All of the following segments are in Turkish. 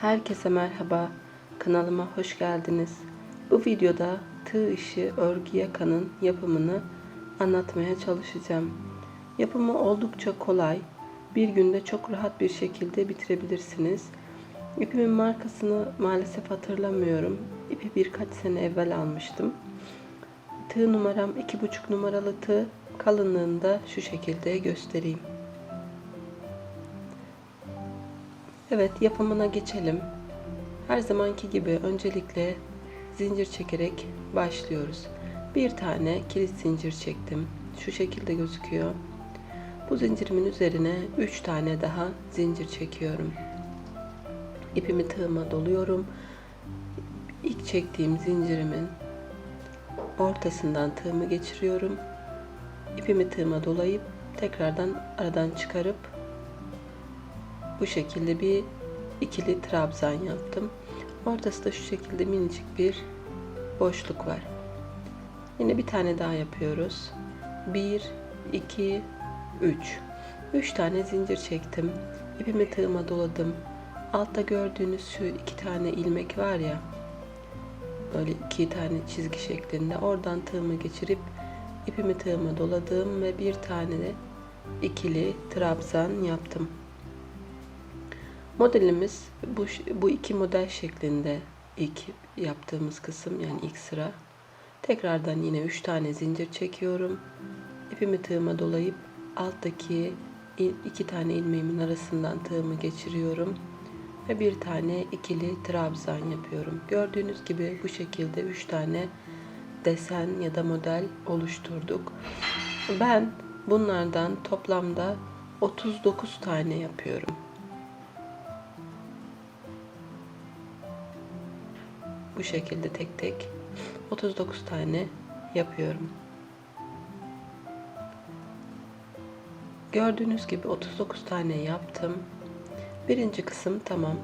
Herkese merhaba, kanalıma hoş geldiniz. Bu videoda tığ işi örgü yakanın yapımını anlatmaya çalışacağım. Yapımı oldukça kolay, bir günde çok rahat bir şekilde bitirebilirsiniz. İpimin markasını maalesef hatırlamıyorum. İpi birkaç sene evvel almıştım. Tığ numaram 2,5 numaralı tığ, kalınlığını da şu şekilde göstereyim. Evet yapımına geçelim. Her zamanki gibi öncelikle zincir çekerek başlıyoruz. Bir tane kilit zincir çektim. Şu şekilde gözüküyor. Bu zincirimin üzerine 3 tane daha zincir çekiyorum. İpimi tığıma doluyorum. İlk çektiğim zincirimin ortasından tığımı geçiriyorum. İpimi tığıma dolayıp tekrardan aradan çıkarıp bu şekilde bir ikili trabzan yaptım. Ortası da şu şekilde minicik bir boşluk var. Yine bir tane daha yapıyoruz. 1 2 3 3 tane zincir çektim. İpimi tığıma doladım. Altta gördüğünüz şu iki tane ilmek var ya. Böyle iki tane çizgi şeklinde. Oradan tığımı geçirip ipimi tığıma doladım ve bir tane de ikili trabzan yaptım. Modelimiz bu, bu iki model şeklinde ilk yaptığımız kısım yani ilk sıra. Tekrardan yine 3 tane zincir çekiyorum. İpimi tığıma dolayıp alttaki iki tane ilmeğimin arasından tığımı geçiriyorum. Ve bir tane ikili trabzan yapıyorum. Gördüğünüz gibi bu şekilde 3 tane desen ya da model oluşturduk. Ben bunlardan toplamda 39 tane yapıyorum. Bu şekilde tek tek 39 tane yapıyorum. Gördüğünüz gibi 39 tane yaptım. Birinci kısım tamam.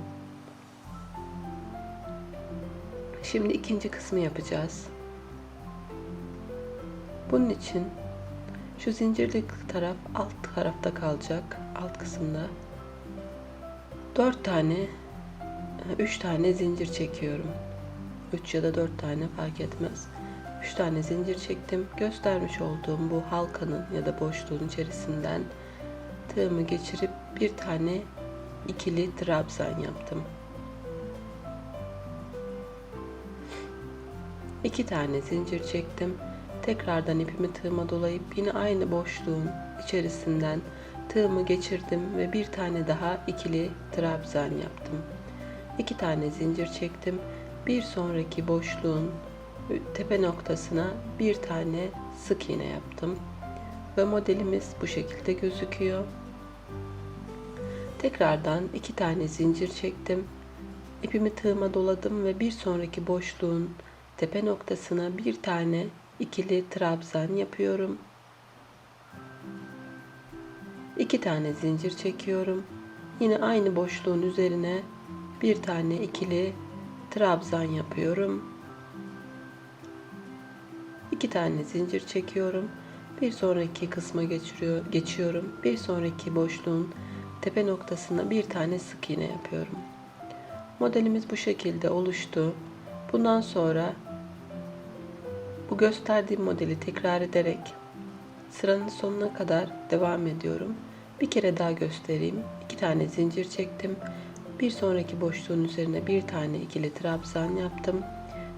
Şimdi ikinci kısmı yapacağız. Bunun için şu zincirli taraf alt tarafta kalacak. Alt kısımda. 4 tane 3 tane zincir çekiyorum. 3 ya da 4 tane fark etmez. 3 tane zincir çektim. Göstermiş olduğum bu halkanın ya da boşluğun içerisinden tığımı geçirip bir tane ikili trabzan yaptım. 2 tane zincir çektim. Tekrardan ipimi tığıma dolayıp yine aynı boşluğun içerisinden tığımı geçirdim ve bir tane daha ikili trabzan yaptım. 2 tane zincir çektim bir sonraki boşluğun tepe noktasına bir tane sık iğne yaptım ve modelimiz bu şekilde gözüküyor. Tekrardan iki tane zincir çektim. İpimi tığıma doladım ve bir sonraki boşluğun tepe noktasına bir tane ikili trabzan yapıyorum. İki tane zincir çekiyorum. Yine aynı boşluğun üzerine bir tane ikili trabzan yapıyorum. İki tane zincir çekiyorum. Bir sonraki kısma geçiriyor, geçiyorum. Bir sonraki boşluğun tepe noktasına bir tane sık iğne yapıyorum. Modelimiz bu şekilde oluştu. Bundan sonra bu gösterdiğim modeli tekrar ederek sıranın sonuna kadar devam ediyorum. Bir kere daha göstereyim. İki tane zincir çektim. Bir sonraki boşluğun üzerine bir tane ikili trabzan yaptım.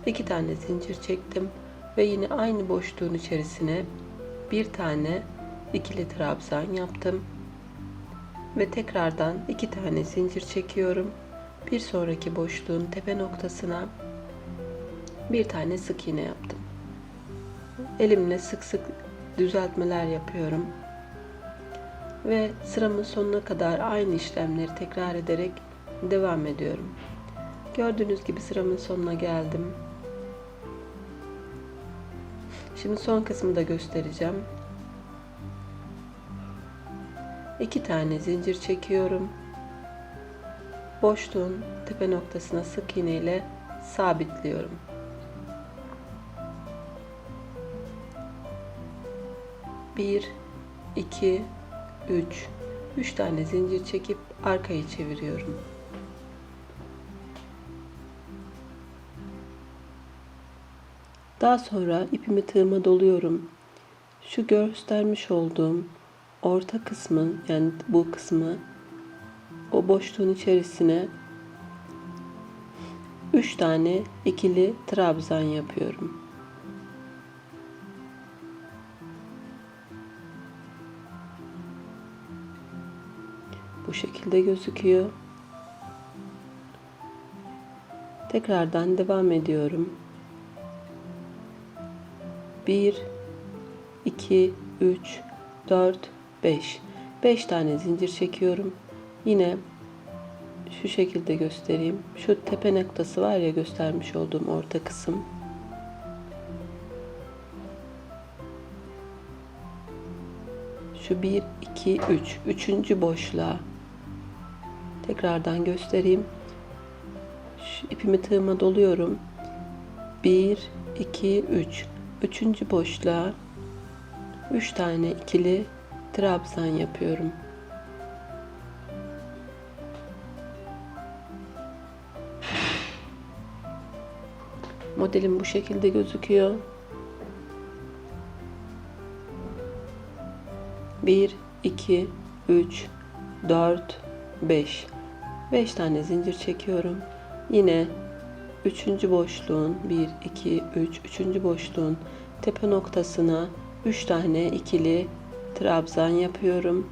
iki tane zincir çektim ve yine aynı boşluğun içerisine bir tane ikili trabzan yaptım. Ve tekrardan iki tane zincir çekiyorum. Bir sonraki boşluğun tepe noktasına bir tane sık iğne yaptım. Elimle sık sık düzeltmeler yapıyorum. Ve sıramın sonuna kadar aynı işlemleri tekrar ederek devam ediyorum. Gördüğünüz gibi sıramın sonuna geldim. Şimdi son kısmı da göstereceğim. İki tane zincir çekiyorum. Boşluğun tepe noktasına sık iğne ile sabitliyorum. Bir, iki, üç. Üç tane zincir çekip arkayı çeviriyorum. Daha sonra ipimi tığıma doluyorum. Şu göstermiş olduğum orta kısmın yani bu kısmı o boşluğun içerisine 3 tane ikili trabzan yapıyorum. Bu şekilde gözüküyor. Tekrardan devam ediyorum. 1 2 3 4 5 5 tane zincir çekiyorum. Yine şu şekilde göstereyim. Şu tepe noktası var ya göstermiş olduğum orta kısım. Şu 1 2 3 üçüncü boşluğa tekrardan göstereyim. Şu ipimi tığıma doluyorum. 1 2 3 üçüncü boşluğa 3 tane ikili trabzan yapıyorum. Modelim bu şekilde gözüküyor. 1 2 3 4 5 5 tane zincir çekiyorum. Yine üçüncü boşluğun 1 2 3 üçüncü boşluğun tepe noktasına 3 tane ikili trabzan yapıyorum.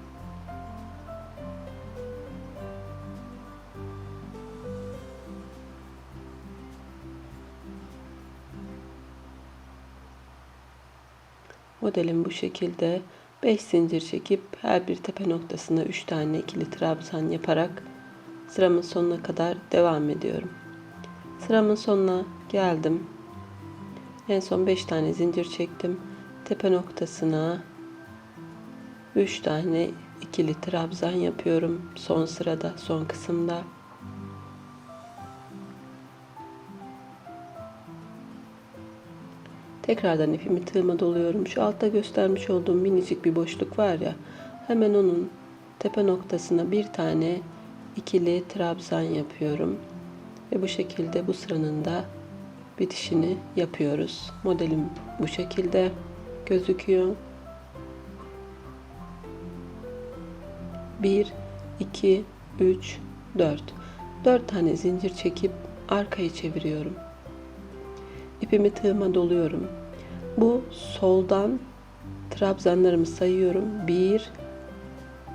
Modelim bu şekilde 5 zincir çekip her bir tepe noktasına 3 tane ikili trabzan yaparak sıramın sonuna kadar devam ediyorum. Sıramın sonuna geldim. En son 5 tane zincir çektim. Tepe noktasına 3 tane ikili trabzan yapıyorum son sırada, son kısımda. Tekrardan ipimi tığıma doluyorum. Şu altta göstermiş olduğum minicik bir boşluk var ya. Hemen onun tepe noktasına bir tane ikili trabzan yapıyorum. Ve bu şekilde bu sıranın da bitişini yapıyoruz. Modelim bu şekilde gözüküyor. 1 2 3 4 4 tane zincir çekip arkayı çeviriyorum. İpimi tığıma doluyorum. Bu soldan trabzanlarımı sayıyorum. 1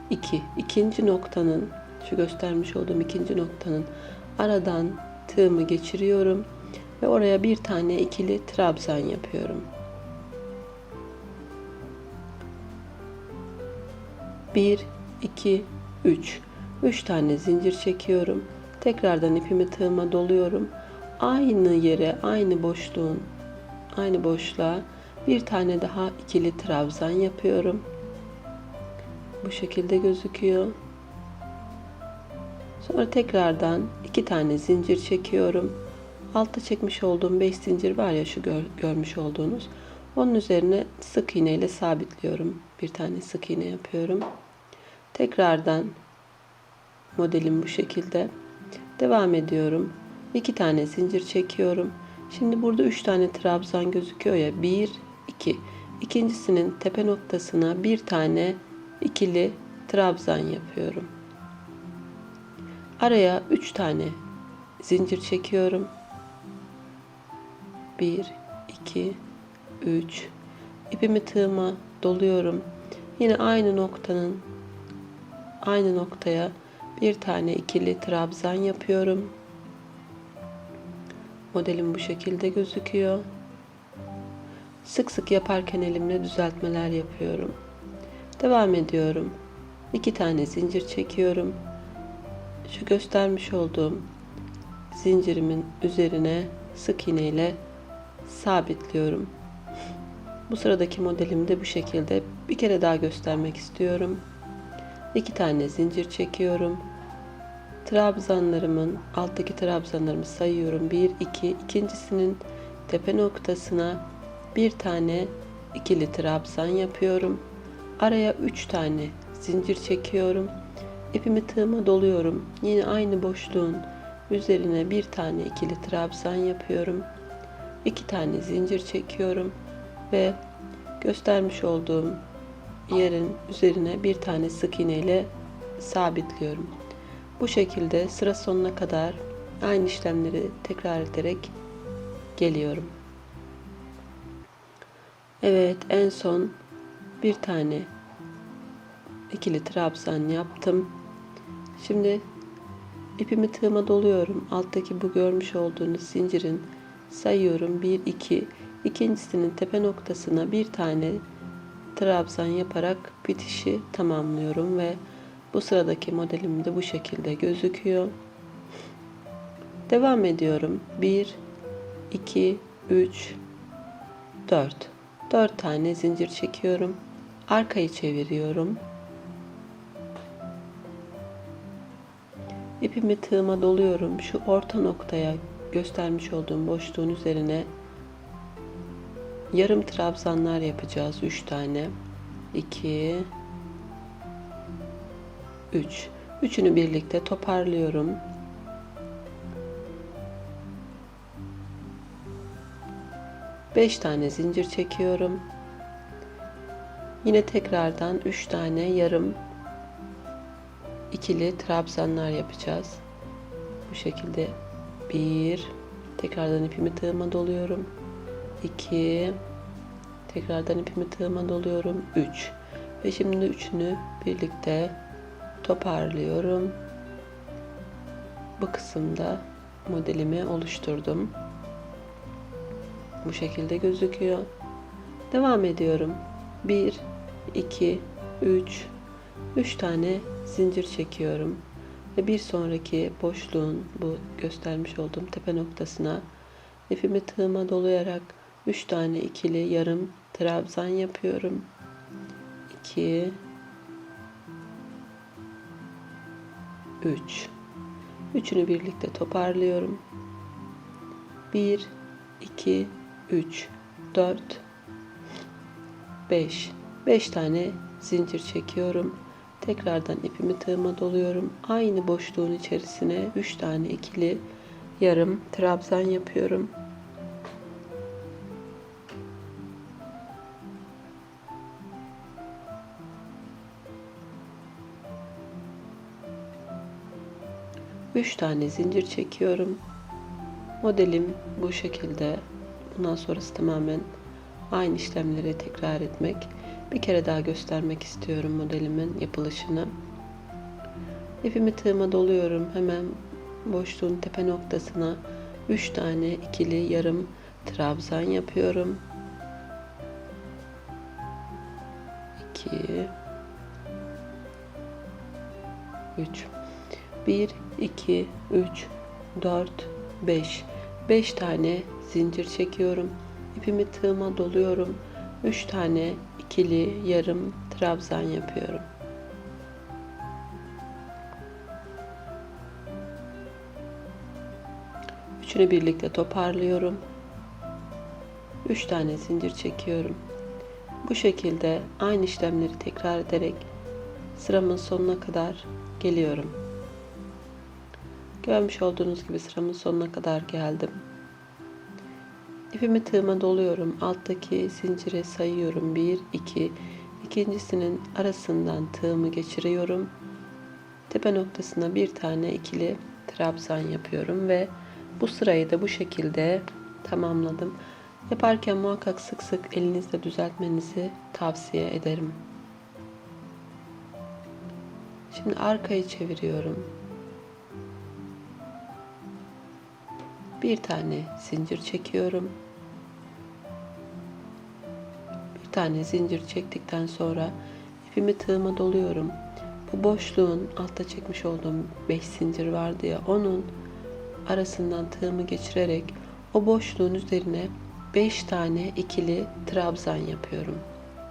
2 ikinci noktanın şu göstermiş olduğum ikinci noktanın aradan tığımı geçiriyorum ve oraya bir tane ikili trabzan yapıyorum. 1 2 3 3 tane zincir çekiyorum. Tekrardan ipimi tığıma doluyorum. Aynı yere, aynı boşluğun aynı boşluğa bir tane daha ikili trabzan yapıyorum. Bu şekilde gözüküyor. Sonra tekrardan iki tane zincir çekiyorum. Altta çekmiş olduğum 5 zincir var ya şu gör, görmüş olduğunuz. Onun üzerine sık iğne ile sabitliyorum. Bir tane sık iğne yapıyorum. Tekrardan modelim bu şekilde. Devam ediyorum. İki tane zincir çekiyorum. Şimdi burada üç tane trabzan gözüküyor ya. Bir, iki. İkincisinin tepe noktasına bir tane ikili trabzan yapıyorum. Araya üç tane zincir çekiyorum. Bir, iki, üç. İpimi tığıma doluyorum. Yine aynı noktanın aynı noktaya bir tane ikili trabzan yapıyorum. Modelim bu şekilde gözüküyor. Sık sık yaparken elimle düzeltmeler yapıyorum. Devam ediyorum. İki tane zincir çekiyorum. Şu göstermiş olduğum zincirimin üzerine sık iğne ile sabitliyorum. Bu sıradaki modelimi de bu şekilde bir kere daha göstermek istiyorum. İki tane zincir çekiyorum. Trabzanlarımın alttaki trabzanlarımı sayıyorum. 1 2 ikincisinin tepe noktasına bir tane ikili trabzan yapıyorum. Araya 3 tane zincir çekiyorum. İpimi tığıma doluyorum. Yine aynı boşluğun üzerine bir tane ikili trabzan yapıyorum. iki tane zincir çekiyorum ve göstermiş olduğum yerin üzerine bir tane sık iğne ile sabitliyorum. Bu şekilde sıra sonuna kadar aynı işlemleri tekrar ederek geliyorum. Evet en son bir tane ikili trabzan yaptım. Şimdi ipimi tığıma doluyorum. Alttaki bu görmüş olduğunuz zincirin sayıyorum 1 2 ikincisinin tepe noktasına bir tane trabzan yaparak bitişi tamamlıyorum ve bu sıradaki modelim de bu şekilde gözüküyor. Devam ediyorum. 1 2 3 4 4 tane zincir çekiyorum. Arkayı çeviriyorum. İpimi tığıma doluyorum. Şu orta noktaya göstermiş olduğum boşluğun üzerine yarım trabzanlar yapacağız. 3 tane. 2 3 Üçünü birlikte toparlıyorum. Beş tane zincir çekiyorum. Yine tekrardan üç tane yarım ikili trabzanlar yapacağız. Bu şekilde bir tekrardan ipimi tığıma doluyorum. 2 tekrardan ipimi tığıma doluyorum. 3 ve şimdi üçünü birlikte toparlıyorum. Bu kısımda modelimi oluşturdum. Bu şekilde gözüküyor. Devam ediyorum. 1 2 3 3 tane zincir çekiyorum ve bir sonraki boşluğun bu göstermiş olduğum tepe noktasına ipimi tığıma dolayarak 3 tane ikili yarım trabzan yapıyorum. 2 3 Üçünü birlikte toparlıyorum. 1 2 3 4 5 5 tane zincir çekiyorum. Tekrardan ipimi tığıma doluyorum. Aynı boşluğun içerisine 3 tane ikili yarım trabzan yapıyorum. Üç tane zincir çekiyorum. Modelim bu şekilde. Bundan sonrası tamamen aynı işlemleri tekrar etmek. Bir kere daha göstermek istiyorum modelimin yapılışını. İpimi tığıma doluyorum. Hemen boşluğun tepe noktasına 3 tane ikili yarım trabzan yapıyorum. 2 3 1 2 3 4 5 5 tane zincir çekiyorum. İpimi tığıma doluyorum. 3 tane ikili yarım trabzan yapıyorum. Üçünü birlikte toparlıyorum. 3 tane zincir çekiyorum. Bu şekilde aynı işlemleri tekrar ederek sıramın sonuna kadar geliyorum. Görmüş olduğunuz gibi sıramın sonuna kadar geldim. İpimi tığıma doluyorum. Alttaki zincire sayıyorum. 1, 2, ikincisinin arasından tığımı geçiriyorum. Tepe noktasına bir tane ikili trabzan yapıyorum ve bu sırayı da bu şekilde tamamladım. Yaparken muhakkak sık sık elinizle düzeltmenizi tavsiye ederim. Şimdi arkayı çeviriyorum. Bir tane zincir çekiyorum. Bir tane zincir çektikten sonra ipimi tığıma doluyorum. Bu boşluğun altta çekmiş olduğum 5 zincir vardı ya onun arasından tığımı geçirerek o boşluğun üzerine 5 tane ikili trabzan yapıyorum.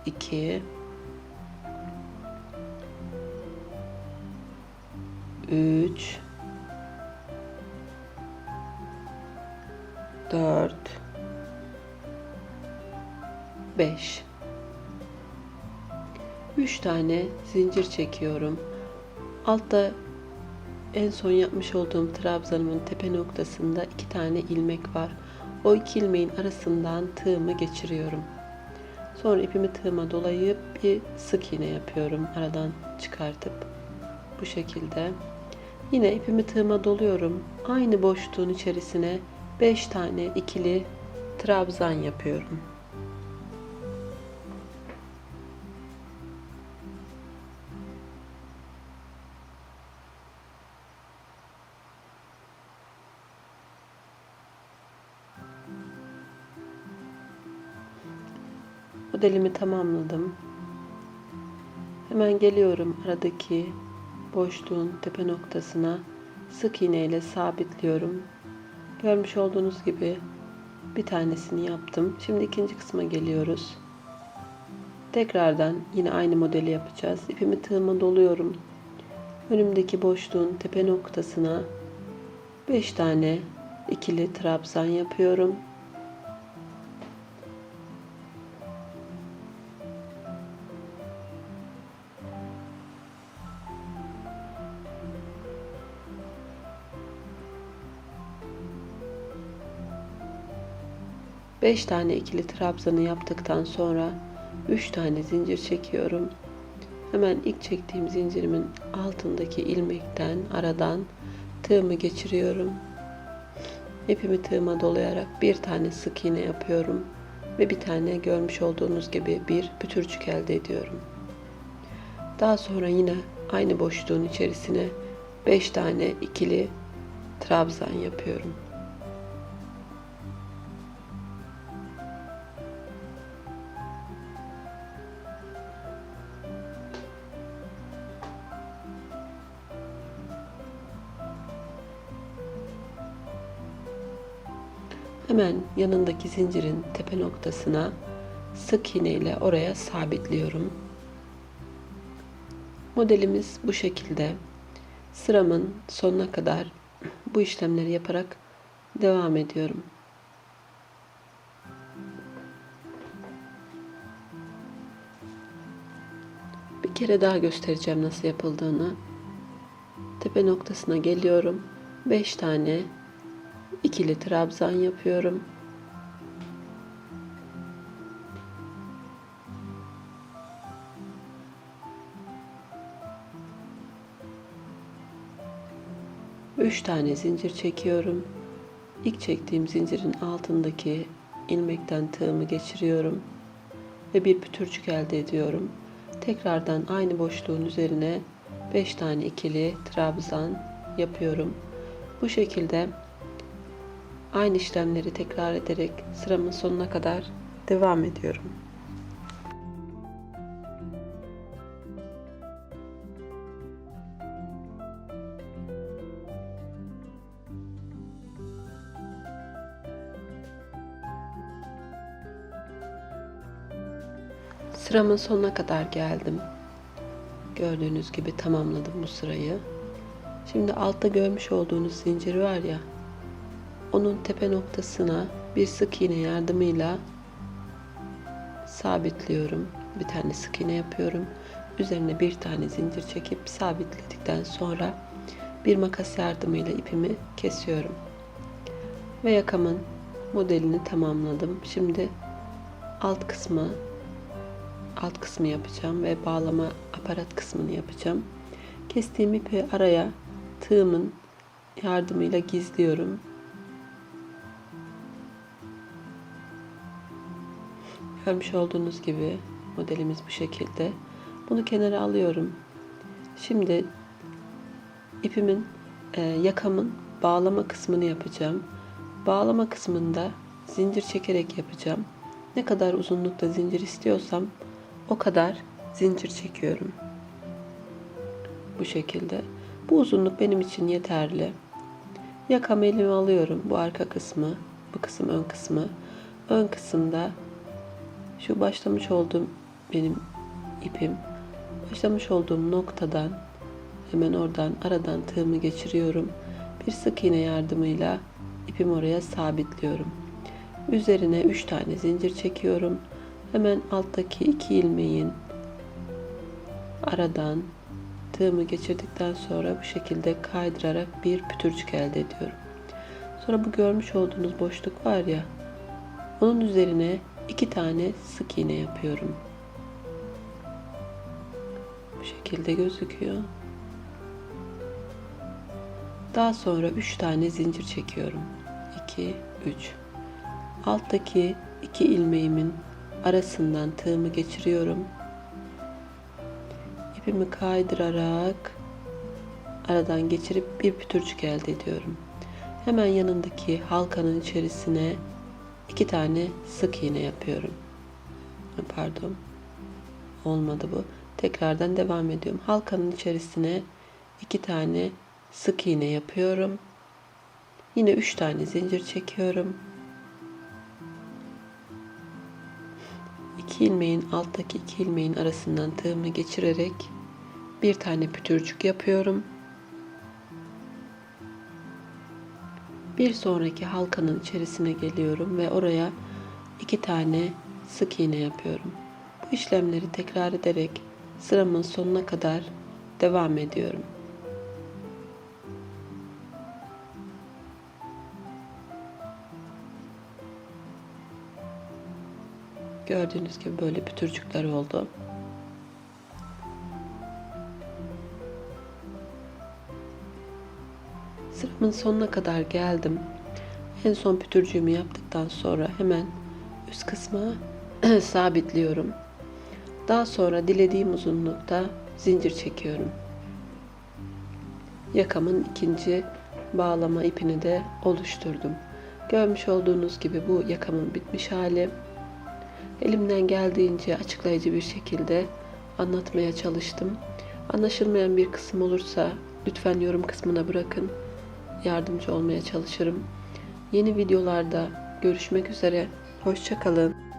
2 3 4 5 3 tane zincir çekiyorum. Altta en son yapmış olduğum trabzanımın tepe noktasında iki tane ilmek var. o iki ilmeğin arasından tığımı geçiriyorum. Sonra ipimi tığıma dolayıp bir sık iğne yapıyorum aradan çıkartıp bu şekilde. Yine ipimi tığıma doluyorum. Aynı boşluğun içerisine 5 tane ikili trabzan yapıyorum. Modelimi tamamladım. Hemen geliyorum aradaki boşluğun tepe noktasına sık iğne ile sabitliyorum. Görmüş olduğunuz gibi bir tanesini yaptım. Şimdi ikinci kısma geliyoruz. Tekrardan yine aynı modeli yapacağız. İpimi tığıma doluyorum. Önümdeki boşluğun tepe noktasına 5 tane ikili trabzan yapıyorum. Beş tane ikili trabzanı yaptıktan sonra 3 tane zincir çekiyorum. Hemen ilk çektiğim zincirimin altındaki ilmekten aradan tığımı geçiriyorum. İpimi tığıma dolayarak bir tane sık iğne yapıyorum ve bir tane görmüş olduğunuz gibi bir pütürcük elde ediyorum. Daha sonra yine aynı boşluğun içerisine 5 tane ikili trabzan yapıyorum. Hemen yanındaki zincirin tepe noktasına sık iğne ile oraya sabitliyorum. Modelimiz bu şekilde. Sıramın sonuna kadar bu işlemleri yaparak devam ediyorum. Bir kere daha göstereceğim nasıl yapıldığını. Tepe noktasına geliyorum. 5 tane ikili trabzan yapıyorum. Üç tane zincir çekiyorum. İlk çektiğim zincirin altındaki ilmekten tığımı geçiriyorum ve bir pütürcük elde ediyorum. Tekrardan aynı boşluğun üzerine 5 tane ikili trabzan yapıyorum. Bu şekilde Aynı işlemleri tekrar ederek sıramın sonuna kadar devam ediyorum. Sıramın sonuna kadar geldim. Gördüğünüz gibi tamamladım bu sırayı. Şimdi altta görmüş olduğunuz zincir var ya onun tepe noktasına bir sık iğne yardımıyla sabitliyorum. Bir tane sık iğne yapıyorum. Üzerine bir tane zincir çekip sabitledikten sonra bir makas yardımıyla ipimi kesiyorum. Ve yakamın modelini tamamladım. Şimdi alt kısmı alt kısmı yapacağım ve bağlama aparat kısmını yapacağım. Kestiğim ipi araya tığımın yardımıyla gizliyorum Görmüş olduğunuz gibi modelimiz bu şekilde. Bunu kenara alıyorum. Şimdi ipimin e, yakamın bağlama kısmını yapacağım. Bağlama kısmında zincir çekerek yapacağım. Ne kadar uzunlukta zincir istiyorsam o kadar zincir çekiyorum. Bu şekilde. Bu uzunluk benim için yeterli. Yakamı elime alıyorum. Bu arka kısmı, bu kısım ön kısmı. Ön kısımda şu başlamış olduğum benim ipim. Başlamış olduğum noktadan hemen oradan aradan tığımı geçiriyorum. Bir sık iğne yardımıyla ipimi oraya sabitliyorum. Üzerine 3 tane zincir çekiyorum. Hemen alttaki iki ilmeğin aradan tığımı geçirdikten sonra bu şekilde kaydırarak bir pütürcük elde ediyorum. Sonra bu görmüş olduğunuz boşluk var ya. Onun üzerine iki tane sık iğne yapıyorum. Bu şekilde gözüküyor. Daha sonra 3 tane zincir çekiyorum. 2 3 Alttaki iki ilmeğimin arasından tığımı geçiriyorum. İpimi kaydırarak aradan geçirip bir pütürcük elde ediyorum. Hemen yanındaki halkanın içerisine iki tane sık iğne yapıyorum. Pardon. Olmadı bu. Tekrardan devam ediyorum. Halkanın içerisine iki tane sık iğne yapıyorum. Yine üç tane zincir çekiyorum. İki ilmeğin alttaki iki ilmeğin arasından tığımı geçirerek bir tane pütürcük yapıyorum. Bir sonraki halkanın içerisine geliyorum ve oraya iki tane sık iğne yapıyorum. Bu işlemleri tekrar ederek sıramın sonuna kadar devam ediyorum. Gördüğünüz gibi böyle pütürcükler oldu. Sıramın sonuna kadar geldim. En son pütürcüğümü yaptıktan sonra hemen üst kısma sabitliyorum. Daha sonra dilediğim uzunlukta zincir çekiyorum. Yakamın ikinci bağlama ipini de oluşturdum. Görmüş olduğunuz gibi bu yakamın bitmiş hali. Elimden geldiğince açıklayıcı bir şekilde anlatmaya çalıştım. Anlaşılmayan bir kısım olursa lütfen yorum kısmına bırakın. Yardımcı olmaya çalışırım. Yeni videolarda görüşmek üzere. Hoşçakalın.